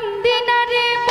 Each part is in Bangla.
কান্দিনারে বন্ধু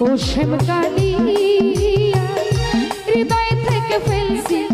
ও শ্যামকালী হৃদয় থেকে ফেলছি